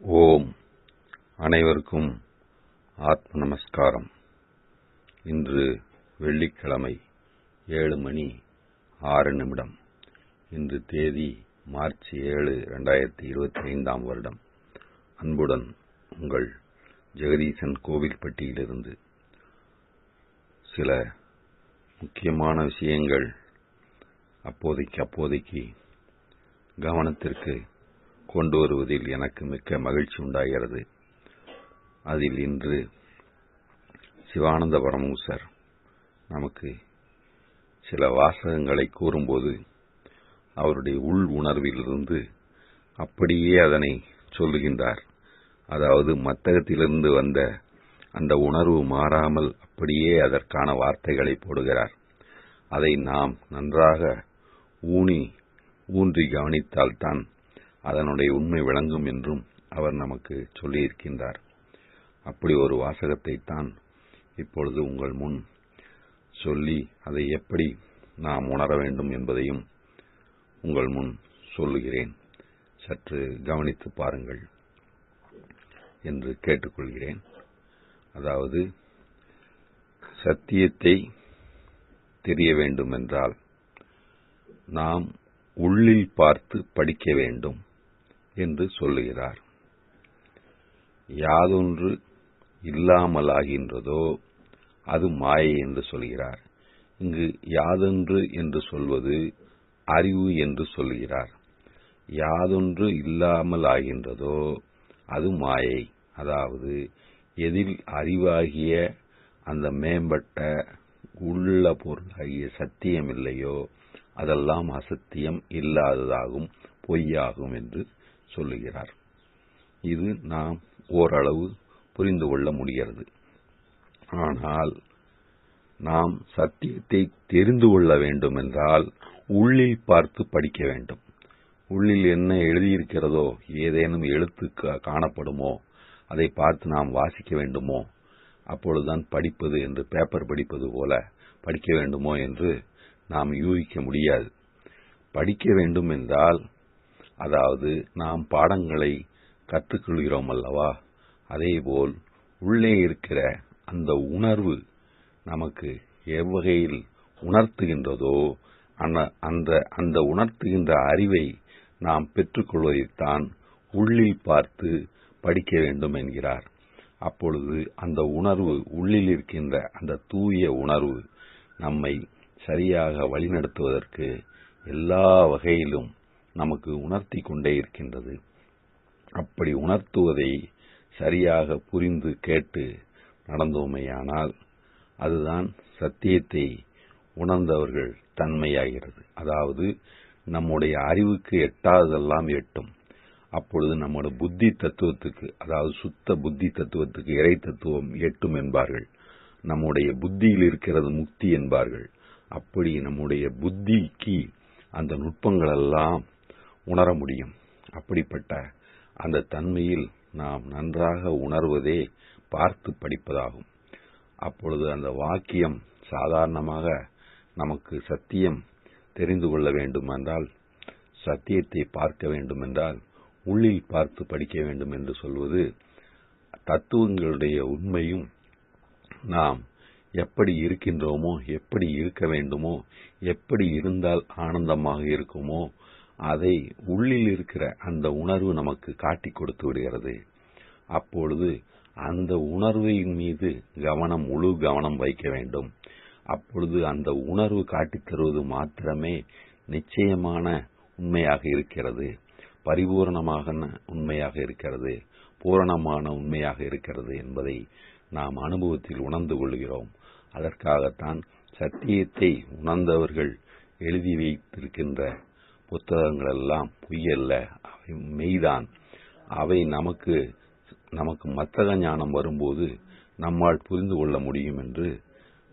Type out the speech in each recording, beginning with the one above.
ஓம். அனைவருக்கும் ஆத்ம நமஸ்காரம். இன்று வெள்ளிக்கிழமை ஏழு மணி ஆறு நிமிடம். இன்று தேதி மார்ச் ஏழு ரெண்டாயிரத்தி இருபத்தி ஐந்தாம் வருடம். அன்புடன் உங்கள் ஜெகதீசன் கோவில்பட்டியிலிருந்து சில முக்கியமான விஷயங்கள் அப்போதைக்கு அப்போதைக்கு கவனத்திற்கு கொண்டு வருவதில் எனக்கு மிக்க மகிழ்ச்சி உண்டாகிறது. அதில் இன்று சிவானந்த பரமூசர் நமக்கு சில வாசகங்களை கூறும்போது அவருடைய உள் உணர்விலிருந்து அப்படியே அதனை சொல்லுகின்றார். அதாவது மத்தகத்திலிருந்து வந்த அந்த உணர்வு மாறாமல் அப்படியே அதற்கான வார்த்தைகளை போடுகிறார். அதை நாம் நன்றாக ஊனி ஊன்றி கவனித்தால்தான் அதனுடைய உண்மை விளங்கும் என்றும் அவர் நமக்கு சொல்லியிருக்கின்றார். அப்படி ஒரு வாசகத்தை தான் இப்பொழுது உங்கள் முன் சொல்லி அதை எப்படி நாம் உணர வேண்டும் என்பதையும் உங்கள் முன் சொல்லுகிறேன். சற்று கவனித்து பாருங்கள் என்று கேட்டுக்கொள்கிறேன். அதாவது சத்தியத்தை தெரிய வேண்டும் என்றால் நாம் உள்ளில் பார்த்து படிக்க வேண்டும். என்று சொல்லுகிறார். யாதொன்று இல்லாமலாகின்றதோ அது மாயை என்று சொல்கிறார். இங்கு யாதொன்று என்று சொல்வது அறிவு என்று சொல்கிறார். யாதொன்று இல்லாமல் ஆகின்றதோ அது மாயை. அதாவது எதில் அறிவாகிய அந்த மேம்பட்ட உள்ள பொருளாகிய சத்தியம் இல்லையோ அதெல்லாம் அசத்தியம் இல்லாததாகும் பொய்யாகும் என்று சொல்லுகிறார். இது நாம் ஓரளவு புரிந்து கொள்ள முடிகிறது. ஆனால் நாம் சத்தியத்தை தெரிந்து கொள்ள வேண்டும் என்றால் உள்ளில் பார்த்து படிக்க வேண்டும். உள்ளில் என்ன எழுதியிருக்கிறதோ ஏதேனும் எழுத்து காணப்படுமோ அதை பார்த்து நாம் வாசிக்க வேண்டுமோ அப்பொழுதுதான் படிப்பது என்று பேப்பர் படிப்பது போல படிக்க வேண்டுமோ என்று நாம் யூகிக்க முடியாது. படிக்க வேண்டும் என்றால் அதாவது நாம் பாடங்களை கற்றுக்கொள்கிறோம் அல்லவா? அதேபோல் உள்ளே இருக்கிற அந்த உணர்வு நமக்கு எவ்வகையில் உணர்த்துகின்றதோ அந்த அந்த உணர்த்துகின்ற அறிவை நாம் பெற்றுக்கொள்வதைத்தான் உள்ளில் பார்த்து படிக்க வேண்டும் என்கிறார். அப்பொழுது அந்த உணர்வு உள்ளில் இருக்கின்ற அந்த தூய உணர்வு நம்மை சரியாக வழிநடத்துவதற்கு எல்லா வகையிலும் நமக்கு உணர்த்தி கொண்டே இருக்கின்றது. அப்படி உணர்த்துவதை சரியாக புரிந்து கேட்டு நடந்தோமையானால் அதுதான் சத்தியத்தை உணர்ந்தவர்கள் தன்மையாகிறது. அதாவது நம்முடைய அறிவுக்கு எட்டாததெல்லாம் எட்டும். அப்பொழுது நம்முடைய புத்தி தத்துவத்துக்கு அதாவது சுத்த புத்தி தத்துவத்துக்கு இறை தத்துவம் எட்டும் என்பார்கள். நம்முடைய புத்தியில் இருக்கிறது முக்தி என்பார்கள். அப்படி நம்முடைய புத்திக்கு அந்த நுட்பங்களெல்லாம் உணர முடியும். அப்படிப்பட்ட அந்த தன்மையில் நாம் நன்றாக உணர்வதே பார்த்து படிப்பதாகும். அப்பொழுது அந்த வாக்கியம் சாதாரணமாக நமக்கு சத்தியம் தெரிந்து கொள்ள வேண்டும் என்றால் சத்தியத்தை பார்க்க வேண்டும் என்றால் உள்ளில் பார்த்து படிக்க வேண்டும் என்று சொல்வது தத்துவங்களுடைய உண்மையும் நாம் எப்படி இருக்கின்றோமோ எப்படி இருக்க வேண்டுமோ எப்படி இருந்தால் ஆனந்தமாக இருக்குமோ அதை உள்ளில் இருக்கிற அந்த உணர்வு நமக்கு காட்டி கொடுத்து விடுகிறது. அப்பொழுது அந்த உணர்வின் மீது கவனம் முழு கவனம் வைக்க வேண்டும். அப்பொழுது அந்த உணர்வு காட்டித் தருவது மாத்திரமே நிச்சயமான உண்மையாக இருக்கிறது. பரிபூர்ணமாக உண்மையாக இருக்கிறது. பூரணமான உண்மையாக இருக்கிறது என்பதை நாம் அனுபவத்தில் உணர்ந்து கொள்கிறோம். அதற்காகத்தான் சத்தியத்தை உணர்ந்தவர்கள் எழுதி வைத்திருக்கின்ற புத்தகங்கள் எல்லாம் பொய்யல்ல. அவை மெய்தான். அவை நமக்கு நமக்கு மத்தக ஞானம் வரும்போது நம்மால் புரிந்து கொள்ள முடியும் என்று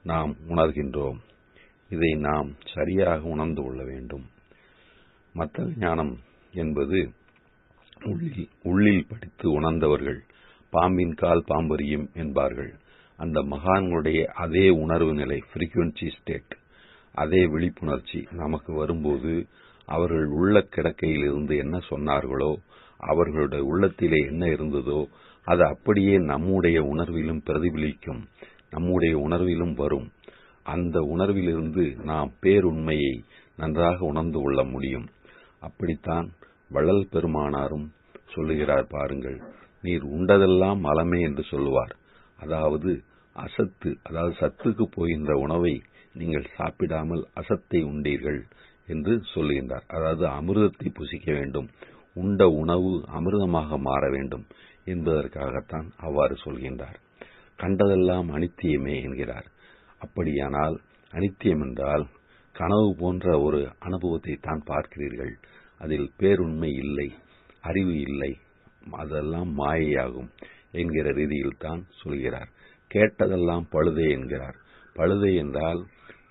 நாம் உணர்கின்றோம். இதை நாம் சரியாக உணர்ந்து கொள்ள வேண்டும். மத்தக ஞானம் என்பது உள்ளில் உள்ளில் படித்து உணர்ந்தவர்கள் பாம்பின் கால் பாம்பறியும் என்பார்கள். அந்த மகான்களுடைய அதே உணர்வு நிலை ஃப்ரீக்குவன்சி ஸ்டேட் அதே விழிப்புணர்ச்சி நமக்கு வரும்போது அவர்கள் உள்ள கிடக்கையில் இருந்து என்ன சொன்னார்களோ அவர்களுடைய உள்ளத்திலே என்ன இருந்ததோ அது அப்படியே நம்முடைய உணர்விலும் பிரதிபலிக்கும். நம்முடைய உணர்விலும் வரும். அந்த உணர்விலிருந்து நாம் பேருண்மையை நன்றாக உணர்ந்து கொள்ள முடியும். அப்படித்தான் வள்ளல் பெருமானாரும் சொல்லுகிறார் பாருங்கள். நீர் உண்டதெல்லாம் மலமே என்று சொல்லுவார். அதாவது அசத்து அதாவது சத்துக்கு போகின்ற உணவை நீங்கள் சாப்பிடாமல் அசத்தை உண்டீர்கள் என்று சொல்லுகின்றார். அதாவது அமிர்தத்தை புசிக்க வேண்டும் உண்ட உணவு அமிர்தமாக மாற வேண்டும் என்பதற்காகத்தான் அவ்வாறு சொல்கின்றார். கண்டதெல்லாம் அனித்தியமே என்கிறார். அப்படியானால் அனித்தியம் என்றால் கனவு போன்ற ஒரு அனுபவத்தை தான் பார்க்கிறீர்கள். அதில் பேருண்மை இல்லை அறிவு இல்லை அதெல்லாம் மாயையாகும் என்கிற ரீதியில் தான் சொல்கிறார். கேட்டதெல்லாம் பழுதே என்கிறார். பழுதை என்றால்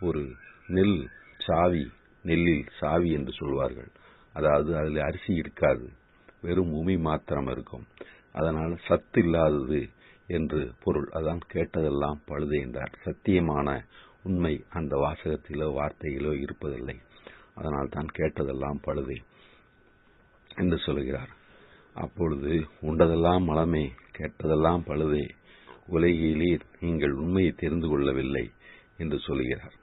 ஒரு நெல் சாவி நெல்லில் சாவி என்று சொல்வார்கள். அதாவது அதில் அரிசி இருக்காது. வெறும் உமி மாத்திரம் இருக்கும். அதனால் சத்து இல்லாதது என்று பொருள். அதான் கேட்டதெல்லாம் பழுது என்றார். சத்தியமான உண்மை அந்த வாசகத்திலோ வார்த்தையிலோ இருப்பதில்லை. அதனால் தான் கேட்டதெல்லாம் பழுதே என்று சொல்கிறார். அப்பொழுது உண்டதெல்லாம் மலமே கேட்டதெல்லாம் பழுதே. உலகிலே நீங்கள் உண்மையை தெரிந்து கொள்ளவில்லை என்று சொல்கிறார்.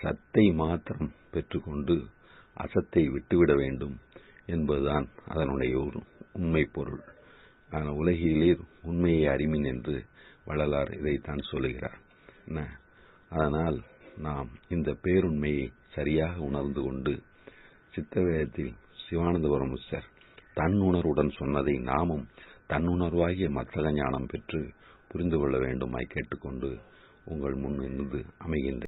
சத்தை மாத்திரம் பெற்றுக்கொண்டு அசத்தை விட்டுவிட வேண்டும் என்பதுதான் அதனுடைய ஒரு உண்மை பொருள். உலகிலே உண்மையை அறிமின் என்று வள்ளலார் இதைத்தான் சொல்லுகிறார். என்ன? அதனால் நாம் இந்த பேருண்மையை சரியாக உணர்ந்து கொண்டு சித்தவேதத்தில் சிவானந்தபுரம் சார் தன்னுணர்வுடன் சொன்னதை நாமும் தன்னுணர்வாகிய மத்தக ஞானம் பெற்று புரிந்து கொள்ள வேண்டுமாய் கேட்டுக்கொண்டு உங்கள் முன் இருந்து அமைகின்ற